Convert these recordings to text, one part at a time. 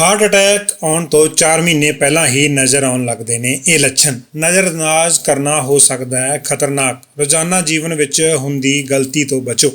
Heart attack ਆਉਣ ਤੋਂ 4 ਮਹੀਨੇ ਪਹਿਲਾਂ ਹੀ ਨਜ਼ਰ ਆਉਣ ਲੱਗਦੇ ਨੇ ਇਹ ਲੱਛਣ। ਨਜ਼ਰਅੰਦਾਜ਼ ਕਰਨਾ ਹੋ ਸਕਦਾ ਹੈ, ਖਤਰਨਾਕ। ਰੋਜ਼ਾਨਾ ਜੀਵਨ ਵਿੱਚ ਹੁੰਦੀ ਗਲਤੀ ਤੋਂ ਬਚੋ।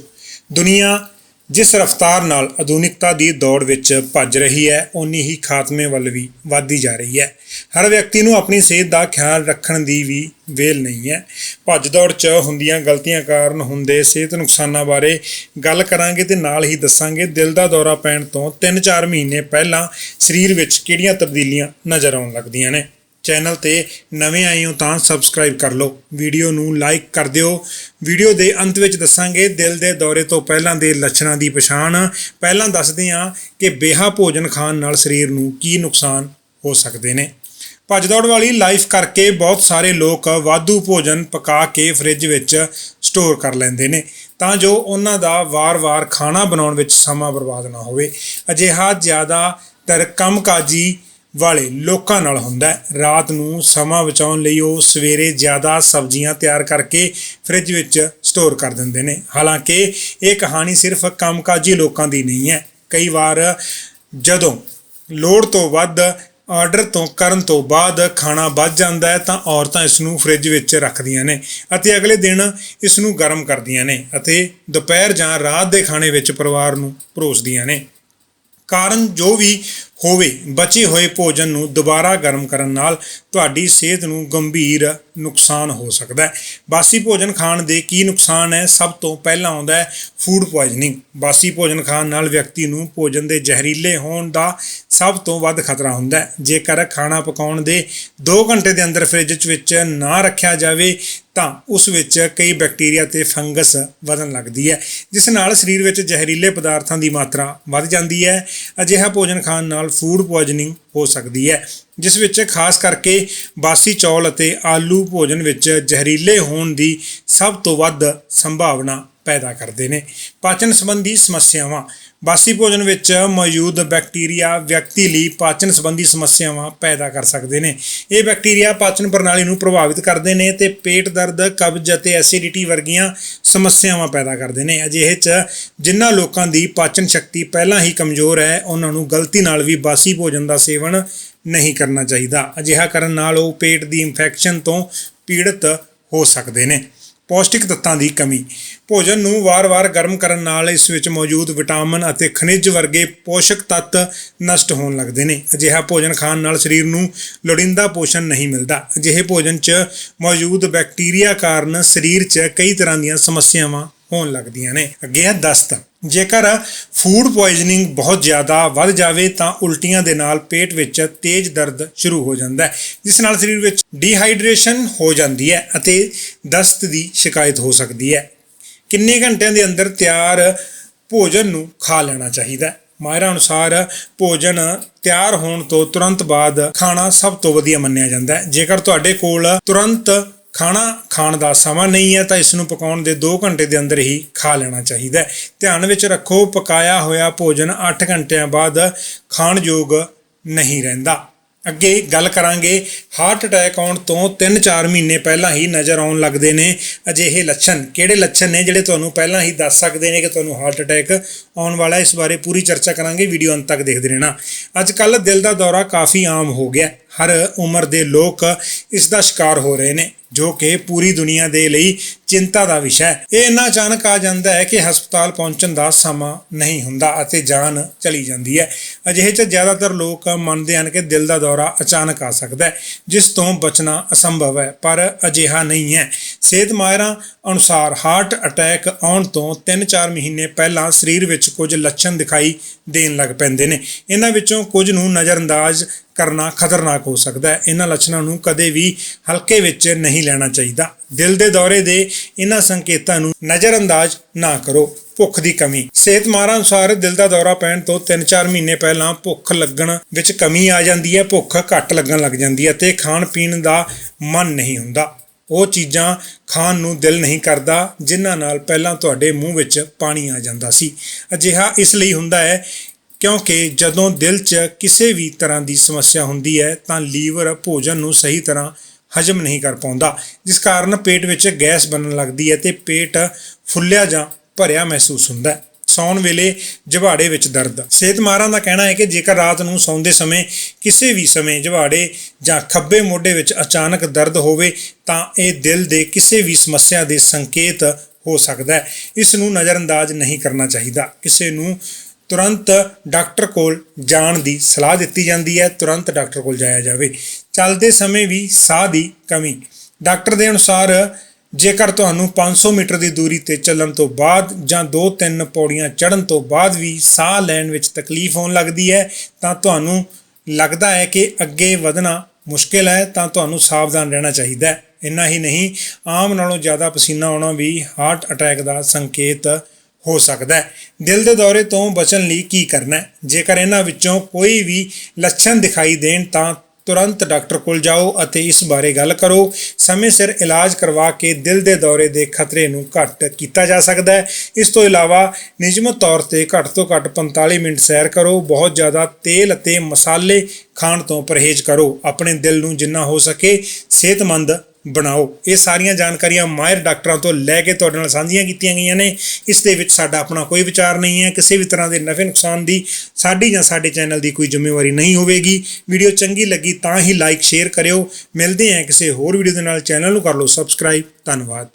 ਦੁਨੀਆ ਜਿਸ ਰਫ਼ਤਾਰ ਨਾਲ ਆਧੁਨਿਕਤਾ ਦੀ ਦੌੜ ਵਿੱਚ ਭੱਜ ਰਹੀ ਹੈ ਉਨੀ ਹੀ ਖਾਤਮੇ ਵੱਲ ਵੀ ਵਧਦੀ ਜਾ ਰਹੀ ਹੈ। ਹਰ ਵਿਅਕਤੀ ਨੂੰ ਆਪਣੀ ਸਿਹਤ ਦਾ ਖਿਆਲ ਰੱਖਣ ਦੀ ਵੀ ਵੇਲ ਨਹੀਂ ਹੈ। ਭੱਜ ਦੌੜ 'ਚ ਹੁੰਦੀਆਂ ਗਲਤੀਆਂ ਕਾਰਨ ਹੁੰਦੇ ਸਿਹਤ ਨੁਕਸਾਨਾਂ ਬਾਰੇ ਗੱਲ ਕਰਾਂਗੇ ਤੇ ਨਾਲ ਹੀ ਦੱਸਾਂਗੇ, ਦਿਲ ਦਾ ਦੌਰਾ ਪੈਣ ਤੋਂ 3-4 ਮਹੀਨੇ ਪਹਿਲਾਂ ਸਰੀਰ ਵਿੱਚ ਕਿਹੜੀਆਂ ਤਬਦੀਲੀਆਂ ਨਜ਼ਰ ਆਉਣ ਲੱਗਦੀਆਂ ਨੇ। ਚੈਨਲ ਤੇ ਨਵੇਂ ਆਏ ਹੋ ਤਾਂ ਸਬਸਕ੍ਰਾਈਬ ਕਰ ਲਓ। ਵੀਡੀਓ ਨੂੰ ਲਾਈਕ ਕਰ ਦਿਓ। ਵੀਡੀਓ ਦੇ ਅੰਤ ਵਿੱਚ ਦੱਸਾਂਗੇ, ਦਿਲ ਦੇ ਦੌਰੇ ਤੋਂ ਪਹਿਲਾਂ ਦੇ ਲੱਛਣਾਂ ਦੀ ਪਛਾਣ। ਪਹਿਲਾਂ ਦੱਸਦੇ ਹਾਂ ਕਿ ਬੇਹਾ ਭੋਜਨ ਖਾਣ ਨਾਲ ਸਰੀਰ ਨੂੰ ਕੀ ਨੁਕਸਾਨ ਹੋ ਸਕਦੇ ਨੇ। ਭੱਜ ਦੌੜ ਵਾਲੀ ਲਾਈਫ ਕਰਕੇ ਬਹੁਤ ਸਾਰੇ ਲੋਕ ਵਾਧੂ ਭੋਜਨ ਪਕਾ ਕੇ ਫ੍ਰਿਜ ਵਿੱਚ ਸਟੋਰ ਕਰ ਲੈਂਦੇ ਨੇ। ਤਾਂ ਜੋ ਉਹਨਾਂ ਦਾ ਵਾਰ-ਵਾਰ ਖਾਣਾ ਬਣਾਉਣ ਵਿੱਚ ਸਮਾਂ ਬਰਬਾਦ ਨਾ ਹੋਵੇ। ਅਜਿਹਾ ਜ਼ਿਆਦਾਤਰ ਕੰਮਕਾਜੀ ਵਾਲੇ ਲੋਕਾਂ ਨਾਲ ਹੁੰਦਾ ਹੈ। ਰਾਤ ਨੂੰ ਸਮਾਂ ਬਚਾਉਣ ਲਈ ਉਹ ਸਵੇਰੇ ਜ਼ਿਆਦਾ ਸਬਜ਼ੀਆਂ ਤਿਆਰ ਕਰਕੇ ਫ੍ਰਿਜ ਵਿੱਚ ਸਟੋਰ ਕਰ ਦਿੰਦੇ ਨੇ। ਹਾਲਾਂਕਿ ਇਹ ਕਹਾਣੀ ਸਿਰਫ ਕੰਮਕਾਜੀ ਲੋਕਾਂ ਦੀ ਨਹੀਂ ਹੈ। ਕਈ ਵਾਰ ਜਦੋਂ ਲੋੜ ਤੋਂ ਵੱਧ ਆਰਡਰ ਤੋਂ ਕਰਨ ਤੋਂ ਬਾਅਦ ਖਾਣਾ ਬਚ ਜਾਂਦਾ ਹੈ ਤਾਂ ਔਰਤਾਂ ਇਸ ਨੂੰ ਫ੍ਰਿਜ ਵਿੱਚ ਰੱਖਦੀਆਂ ਨੇ ਅਤੇ ਅਗਲੇ ਦਿਨ ਇਸ ਨੂੰ ਗਰਮ ਕਰਦੀਆਂ ਨੇ ਅਤੇ ਦੁਪਹਿਰ ਜਾਂ ਰਾਤ ਦੇ ਖਾਣੇ ਵਿੱਚ ਪਰਿਵਾਰ ਨੂੰ ਪਰੋਸਦੀਆਂ ਨੇ। ਕਾਰਨ ਜੋ ਵੀ ਹੋਵੇ। ਬਚੇ ਹੋਏ ਭੋਜਨ ਨੂੰ ਦੁਬਾਰਾ ਗਰਮ ਕਰਨ ਨਾਲ ਤੁਹਾਡੀ ਸਿਹਤ ਨੂੰ ਗੰਭੀਰ ਨੁਕਸਾਨ ਹੋ ਸਕਦਾ ਹੈ। ਬਾਸੀ ਭੋਜਨ ਖਾਣ ਦੇ ਕੀ ਨੁਕਸਾਨ ਹੈ? ਸਭ ਤੋਂ ਪਹਿਲਾਂ ਆਉਂਦਾ ਹੈ ਫੂਡ ਪੋਇਜ਼ਨਿੰਗ ਬਾਸੀ ਭੋਜਨ ਖਾਣ ਨਾਲ ਵਿਅਕਤੀ ਨੂੰ ਭੋਜਨ ਦੇ ਜ਼ਹਿਰੀਲੇ ਹੋਣ ਦਾ ਸਭ ਤੋਂ ਵੱਧ ਖਤਰਾ ਹੁੰਦਾ ਹੈ। ਜੇਕਰ ਖਾਣਾ ਪਕਾਉਣ ਦੇ 2 ਘੰਟੇ ਦੇ ਅੰਦਰ ਫ੍ਰਿਜ ਵਿੱਚ ਨਾ ਰੱਖਿਆ ਜਾਵੇ, ਤਾਂ ਉਸ ਵਿੱਚ ਕਈ ਬੈਕਟੀਰੀਆ ਤੇ ਫੰਗਸ ਵਧਣ ਲੱਗਦੀ ਹੈ, ਜਿਸ ਨਾਲ ਸਰੀਰ ਵਿੱਚ ਜ਼ਹਿਰੀਲੇ ਪਦਾਰਥਾਂ ਦੀ ਮਾਤਰਾ ਵੱਧ ਜਾਂਦੀ ਹੈ। ਅਜਿਹਾ ਭੋਜਨ ਖਾਣ ਨਾਲ ਫੂਡ ਪੋਇਜ਼ਨਿੰਗ ਹੋ ਸਕਦੀ ਹੈ, ਜਿਸ ਵਿੱਚ ਖਾਸ ਕਰਕੇ ਬਾਸੀ ਚੌਲ ਅਤੇ ਆਲੂ ਭੋਜਨ ਵਿੱਚ ਜ਼ਹਿਰੀਲੇ ਹੋਣ ਦੀ ਸਭ ਤੋਂ ਵੱਧ ਸੰਭਾਵਨਾ ਪੈਦਾ ਕਰਦੇ ਨੇ। ਪਾਚਨ ਸੰਬੰਧੀ ਸਮੱਸਿਆਵਾਂ। ਬਾਸੀ ਭੋਜਨ ਵਿੱਚ ਮੌਜੂਦ ਬੈਕਟੀਰੀਆ ਵਿਅਕਤੀ ਲਈ ਪਾਚਨ ਸੰਬੰਧੀ ਸਮੱਸਿਆਵਾਂ ਪੈਦਾ ਕਰ ਸਕਦੇ ਨੇ। ਇਹ ਬੈਕਟੀਰੀਆ ਪਾਚਨ ਪ੍ਰਣਾਲੀ ਨੂੰ ਪ੍ਰਭਾਵਿਤ ਕਰਦੇ ਨੇ ਤੇ ਪੇਟ ਦਰਦ, ਕਬਜ਼ ਅਤੇ ਐਸਿਡਿਟੀ ਵਰਗੀਆਂ ਸਮੱਸਿਆਵਾਂ ਪੈਦਾ ਕਰਦੇ ਨੇ। ਅਜਿਹੇ 'ਚ ਜਿਨ੍ਹਾਂ ਲੋਕਾਂ ਦੀ ਪਾਚਨ ਸ਼ਕਤੀ ਪਹਿਲਾਂ ਹੀ ਕਮਜ਼ੋਰ ਹੈ, ਉਹਨਾਂ ਨੂੰ ਗਲਤੀ ਨਾਲ ਵੀ ਬਾਸੀ ਭੋਜਨ ਦਾ ਸੇਵਨ ਨਹੀਂ ਕਰਨਾ ਚਾਹੀਦਾ। ਅਜਿਹਾ ਕਰਨ ਨਾਲ ਉਹ ਪੇਟ ਦੀ ਇਨਫੈਕਸ਼ਨ ਤੋਂ ਪੀੜਤ ਹੋ ਸਕਦੇ ਨੇ। ਪੌਸ਼ਟਿਕ ਤੱਤਾਂ ਦੀ ਕਮੀ। ਭੋਜਨ ਨੂੰ ਵਾਰ-ਵਾਰ ਗਰਮ ਕਰਨ ਨਾਲ ਇਸ ਵਿੱਚ ਮੌਜੂਦ ਵਿਟਾਮਿਨ ਅਤੇ ਖਣਿਜ ਵਰਗੇ ਪੋਸ਼ਕ ਤੱਤ ਨਸ਼ਟ ਹੋਣ ਲੱਗਦੇ ਨੇ। ਅਜਿਹਾ ਭੋਜਨ ਖਾਣ ਨਾਲ ਸਰੀਰ ਨੂੰ ਲੋੜੀਂਦਾ ਪੋਸ਼ਣ ਨਹੀਂ ਮਿਲਦਾ। ਅਜਿਹੇ ਭੋਜਨ 'ਚ ਮੌਜੂਦ ਬੈਕਟੀਰੀਆ ਕਾਰਨ ਸਰੀਰ 'ਚ ਕਈ ਤਰ੍ਹਾਂ ਦੀਆਂ ਸਮੱਸਿਆਵਾਂ ਹੋਣ ਲੱਗਦੀਆਂ ਨੇ। ਅੱਗੇ ਹੈ ਦਸਤ। ਜੇਕਰ ਫੂਡ ਪੋਇਜ਼ਨਿੰਗ ਬਹੁਤ ਜ਼ਿਆਦਾ ਵੱਧ ਜਾਵੇ ਤਾਂ ਉਲਟੀਆਂ ਦੇ ਨਾਲ ਪੇਟ ਵਿੱਚ ਤੇਜ਼ ਦਰਦ ਸ਼ੁਰੂ ਹੋ ਜਾਂਦਾ ਹੈ, ਜਿਸ ਨਾਲ ਸਰੀਰ ਵਿੱਚ ਡੀਹਾਈਡਰੇਸ਼ਨ ਹੋ ਜਾਂਦੀ ਹੈ ਅਤੇ ਦਸਤ ਦੀ ਸ਼ਿਕਾਇਤ ਹੋ ਸਕਦੀ ਹੈ। ਕਿੰਨੇ ਘੰਟਿਆਂ ਦੇ ਅੰਦਰ ਤਿਆਰ ਭੋਜਨ ਨੂੰ ਖਾ ਲੈਣਾ ਚਾਹੀਦਾ ਹੈ? ਮਾਹਿਰਾਂ ਅਨੁਸਾਰ ਭੋਜਨ ਤਿਆਰ ਹੋਣ ਤੋਂ ਤੁਰੰਤ ਬਾਅਦ ਖਾਣਾ ਸਭ ਤੋਂ ਵਧੀਆ ਮੰਨਿਆ ਜਾਂਦਾ ਹੈ। ਜੇਕਰ ਤੁਹਾਡੇ ਕੋਲ ਤੁਰੰਤ ਖਾਣਾ ਖਾਣ ਦਾ ਸਮਾਂ ਨਹੀਂ ਹੈ ਤਾਂ ਇਸ ਨੂੰ ਪਕਾਉਣ ਦੇ 2 ਘੰਟੇ ਦੇ ਅੰਦਰ ਹੀ ਖਾ ਲੈਣਾ ਚਾਹੀਦਾ ਹੈ। ਧਿਆਨ ਵਿੱਚ ਰੱਖੋ, ਪਕਾਇਆ ਹੋਇਆ ਭੋਜਨ 8 ਘੰਟਿਆਂ ਬਾਅਦ ਖਾਣ ਯੋਗ ਨਹੀਂ ਰਹਿੰਦਾ। ਅੱਗੇ ਗੱਲ ਕਰਾਂਗੇ ਹਾਰਟ ਅਟੈਕ ਆਉਣ ਤੋਂ 3-4 ਮਹੀਨੇ ਪਹਿਲਾਂ ਹੀ ਨਜ਼ਰ ਆਉਣ ਲੱਗਦੇ ਨੇ ਅਜਿਹੇ ਲੱਛਣ। ਕਿਹੜੇ ਲੱਛਣ ਨੇ ਜਿਹੜੇ ਤੁਹਾਨੂੰ ਪਹਿਲਾਂ ਹੀ ਦੱਸ ਸਕਦੇ ਨੇ ਕਿ ਤੁਹਾਨੂੰ ਹਾਰਟ ਅਟੈਕ ਆਉਣ ਵਾਲਾ ਇਸ ਬਾਰੇ ਪੂਰੀ ਚਰਚਾ ਕਰਾਂਗੇ, ਵੀਡੀਓ ਅੰਤ ਤੱਕ ਦੇਖਦੇ ਰਹਿਣਾ। ਅੱਜ ਕੱਲ ਦਿਲ ਦਾ ਦੌਰਾ ਕਾਫੀ ਆਮ ਹੋ ਗਿਆ ਹਰ ਉਮਰ ਦੇ ਲੋਕ ਇਸ ਦਾ ਸ਼ਿਕਾਰ ਹੋ ਰਹੇ ਨੇ, ਜੋ ਕਿ ਪੂਰੀ ਦੁਨੀਆ ਦੇ ਲਈ ਚਿੰਤਾ ਦਾ ਵਿਸ਼ਾ ਹੈ। ਇਹ ਇੰਨਾ ਅਚਾਨਕ ਆ ਜਾਂਦਾ ਹੈ ਕਿ ਹਸਪਤਾਲ ਪਹੁੰਚਣ ਦਾ ਸਮਾਂ ਨਹੀਂ ਹੁੰਦਾ ਅਤੇ ਜਾਨ ਚਲੀ ਜਾਂਦੀ ਹੈ। ਅਜਿਹੇ 'ਚ ਜ਼ਿਆਦਾਤਰ ਲੋਕ ਮੰਨਦੇ ਹਨ ਕਿ ਦਿਲ ਦਾ ਦੌਰਾ ਅਚਾਨਕ ਆ ਸਕਦਾ ਹੈ, ਜਿਸ ਤੋਂ ਬਚਣਾ ਅਸੰਭਵ ਹੈ, ਪਰ ਅਜਿਹਾ ਨਹੀਂ ਹੈ। ਸਿਹਤ ਮਾਹਿਰਾਂ ਅਨੁਸਾਰ ਹਾਰਟ ਅਟੈਕ ਆਉਣ ਤੋਂ 3-4 ਮਹੀਨੇ ਪਹਿਲਾਂ ਸਰੀਰ ਵਿੱਚ ਕੁਝ ਲੱਛਣ ਦਿਖਾਈ ਦੇਣ ਲੱਗ ਪੈਂਦੇ ਨੇ। ਇਹਨਾਂ ਵਿੱਚੋਂ ਕੁਝ ਨੂੰ ਨਜ਼ਰਅੰਦਾਜ਼ ਕਰਨਾ ਖਤਰਨਾਕ ਹੋ ਸਕਦਾ ਹੈ। ਇਹਨਾਂ ਲੱਛਣਾਂ ਨੂੰ ਕਦੇ ਵੀ ਹਲਕੇ ਵਿੱਚ ਨਹੀਂ ਲੈਣਾ ਚਾਹੀਦਾ। ਦਿਲ ਦੇ ਦੌਰੇ ਦੇ ਇਹਨਾਂ ਸੰਕੇਤਾਂ ਨੂੰ ਨਜ਼ਰਅੰਦਾਜ਼ ਨਾ ਕਰੋ। ਭੁੱਖ ਦੀ ਕਮੀ। ਸਿਹਤ ਮਾਹਰਾਂ ਅਨੁਸਾਰ ਦਿਲ ਦਾ ਦੌਰਾ ਪੈਣ ਤੋਂ 3-4 ਮਹੀਨੇ ਪਹਿਲਾਂ ਭੁੱਖ ਲੱਗਣ ਵਿੱਚ ਕਮੀ ਆ ਜਾਂਦੀ ਹੈ। ਭੁੱਖ ਘੱਟ ਲੱਗਣ ਲੱਗ ਜਾਂਦੀ ਹੈ ਤੇ ਖਾਣ ਪੀਣ ਦਾ ਮਨ ਨਹੀਂ ਹੁੰਦਾ। ਉਹ ਚੀਜ਼ਾਂ ਖਾਣ ਨੂੰ ਦਿਲ ਨਹੀਂ ਕਰਦਾ, ਜਿਨ੍ਹਾਂ ਨਾਲ ਪਹਿਲਾਂ ਤੁਹਾਡੇ ਮੂੰਹ ਵਿੱਚ ਪਾਣੀ ਆ ਜਾਂਦਾ ਸੀ। ਅਜਿਹਾ ਇਸ ਲਈ ਹੁੰਦਾ ਹੈ ਕਿਉਂਕਿ ਜਦੋਂ ਦਿਲ 'ਚ ਕਿਸੇ ਵੀ ਤਰ੍ਹਾਂ ਦੀ ਸਮੱਸਿਆ ਹੁੰਦੀ ਹੈ, ਤਾਂ ਲੀਵਰ ਭੋਜਨ ਨੂੰ ਸਹੀ ਤਰ੍ਹਾਂ ਹਜਮ ਨਹੀਂ ਕਰ ਪਾਉਂਦਾ। ਜਿਸ ਕਾਰਨ ਪੇਟ ਵਿੱਚ ਗੈਸ ਬਣਨ ਲੱਗਦੀ ਹੈ ਤੇ ਪੇਟ ਫੁੱਲਿਆ ਜਾਂ ਭਰਿਆ ਮਹਿਸੂਸ ਹੁੰਦਾ ਹੈ। ਸੌਣ ਵੇਲੇ ਜਵਾੜੇ ਵਿੱਚ ਦਰਦ ਸਿਹਤ ਮਾਹਰਾਂ ਦਾ ਕਹਿਣਾ ਹੈ ਕਿ ਜੇਕਰ ਰਾਤ ਨੂੰ ਸੌਂਦੇ ਸਮੇਂ ਕਿਸੇ ਵੀ ਸਮੇਂ ਜਵਾੜੇ ਜਾਂ ਖੱਬੇ ਮੋਢੇ ਵਿੱਚ ਅਚਾਨਕ ਦਰਦ ਹੋਵੇ, ਤਾਂ ਇਹ ਦਿਲ ਦੇ ਕਿਸੇ ਵੀ ਸਮੱਸਿਆ ਦੇ ਸੰਕੇਤ ਹੋ ਸਕਦਾ ਹੈ। ਇਸ ਨੂੰ ਨਜ਼ਰਅੰਦਾਜ਼ ਨਹੀਂ ਕਰਨਾ ਚਾਹੀਦਾ। ਕਿਸੇ ਨੂੰ ਤੁਰੰਤ ਡਾਕਟਰ ਕੋਲ ਜਾਣ ਦੀ ਸਲਾਹ ਦਿੱਤੀ ਜਾਂਦੀ ਹੈ, ਤੁਰੰਤ ਡਾਕਟਰ ਕੋਲ ਜਾਇਆ ਜਾਵੇ। ਚੱਲਦੇ ਸਮੇਂ ਵੀ ਸਾਹ ਦੀ ਕਮੀ। ਡਾਕਟਰ ਦੇ ਅਨੁਸਾਰ ਜੇਕਰ ਤੁਹਾਨੂੰ 500 ਮੀਟਰ ਦੀ ਦੂਰੀ ਤੇ ਚੱਲਣ ਤੋਂ ਬਾਅਦ ਜਾਂ 2-3 ਪੌੜੀਆਂ ਚੜ੍ਹਨ ਤੋਂ ਬਾਅਦ ਵੀ ਸਾਹ ਲੈਣ ਵਿੱਚ ਤਕਲੀਫ ਹੋਣ ਲੱਗਦੀ ਹੈ, ਤਾਂ ਤੁਹਾਨੂੰ ਲੱਗਦਾ ਹੈ ਕਿ ਅੱਗੇ ਵਧਣਾ ਮੁਸ਼ਕਿਲ ਹੈ, ਤਾਂ ਤੁਹਾਨੂੰ ਸਾਵਧਾਨ ਰਹਿਣਾ ਚਾਹੀਦਾ ਹੈ। ਇੰਨਾ ਹੀ ਨਹੀਂ, ਆਮ ਨਾਲੋਂ ਜ਼ਿਆਦਾ ਪਸੀਨਾ ਆਉਣਾ ਵੀ ਹਾਰਟ ਅਟੈਕ ਦਾ ਸੰਕੇਤ ਹੋ ਸਕਦਾ ਹੈ। ਦਿਲ ਦੇ ਦੌਰੇ ਤੋਂ ਬਚਣ ਲਈ ਕੀ ਕਰਨਾ ਹੈ? ਜੇਕਰ ਇਹਨਾਂ ਵਿੱਚੋਂ ਕੋਈ ਵੀ ਲੱਛਣ ਦਿਖਾਈ ਦੇਣ, ਤਾਂ ਤੁਰੰਤ ਡਾਕਟਰ ਕੋਲ ਜਾਓ ਅਤੇ ਇਸ ਬਾਰੇ ਗੱਲ ਕਰੋ। ਸਮੇਂ ਸਿਰ ਇਲਾਜ ਕਰਵਾ ਕੇ ਦਿਲ ਦੇ ਦੌਰੇ ਦੇ ਖਤਰੇ ਨੂੰ ਘੱਟ ਕੀਤਾ ਜਾ ਸਕਦਾ ਹੈ। ਇਸ ਤੋਂ ਇਲਾਵਾ ਨਿਯਮਤ ਤੌਰ ਤੇ ਘੱਟ ਤੋਂ ਘੱਟ 45 ਮਿੰਟ ਸੈਰ ਕਰੋ। ਬਹੁਤ ਜ਼ਿਆਦਾ ਤੇਲ ਅਤੇ ਮਸਾਲੇ ਖਾਣ ਤੋਂ ਪਰਹੇਜ਼ ਕਰੋ। ਆਪਣੇ ਦਿਲ ਨੂੰ ਜਿੰਨਾ ਹੋ ਸਕੇ ਸਿਹਤਮੰਦ ਬਣਾਓ। ਇਹ ਸਾਰੀਆਂ ਜਾਣਕਾਰੀਆਂ ਮਾਹਿਰ ਡਾਕਟਰਾਂ ਤੋਂ ਲੈ ਕੇ ਤੁਹਾਡੇ ਨਾਲ ਸਾਂਝੀਆਂ ਕੀਤੀਆਂ ਗਈਆਂ ਨੇ। ਇਸ ਦੇ ਵਿੱਚ ਸਾਡਾ ਆਪਣਾ ਕੋਈ ਵਿਚਾਰ ਨਹੀਂ ਹੈ। ਕਿਸੇ ਵੀ ਤਰ੍ਹਾਂ ਦੇ ਨਫੇ ਨੁਕਸਾਨ ਦੀ ਸਾਡੀ ਜਾਂ ਸਾਡੇ ਚੈਨਲ ਦੀ ਕੋਈ ਜ਼ਿੰਮੇਵਾਰੀ ਨਹੀਂ ਹੋਵੇਗੀ। ਵੀਡੀਓ ਚੰਗੀ ਲੱਗੀ ਤਾਂ ਹੀ ਲਾਈਕ, ਸ਼ੇਅਰ ਕਰਿਓ। ਮਿਲਦੇ ਹਾਂ ਕਿਸੇ ਹੋਰ ਵੀਡੀਓ ਦੇ ਨਾਲ। ਚੈਨਲ ਨੂੰ ਕਰ ਲਓ ਸਬਸਕ੍ਰਾਈਬ। ਧੰਨਵਾਦ।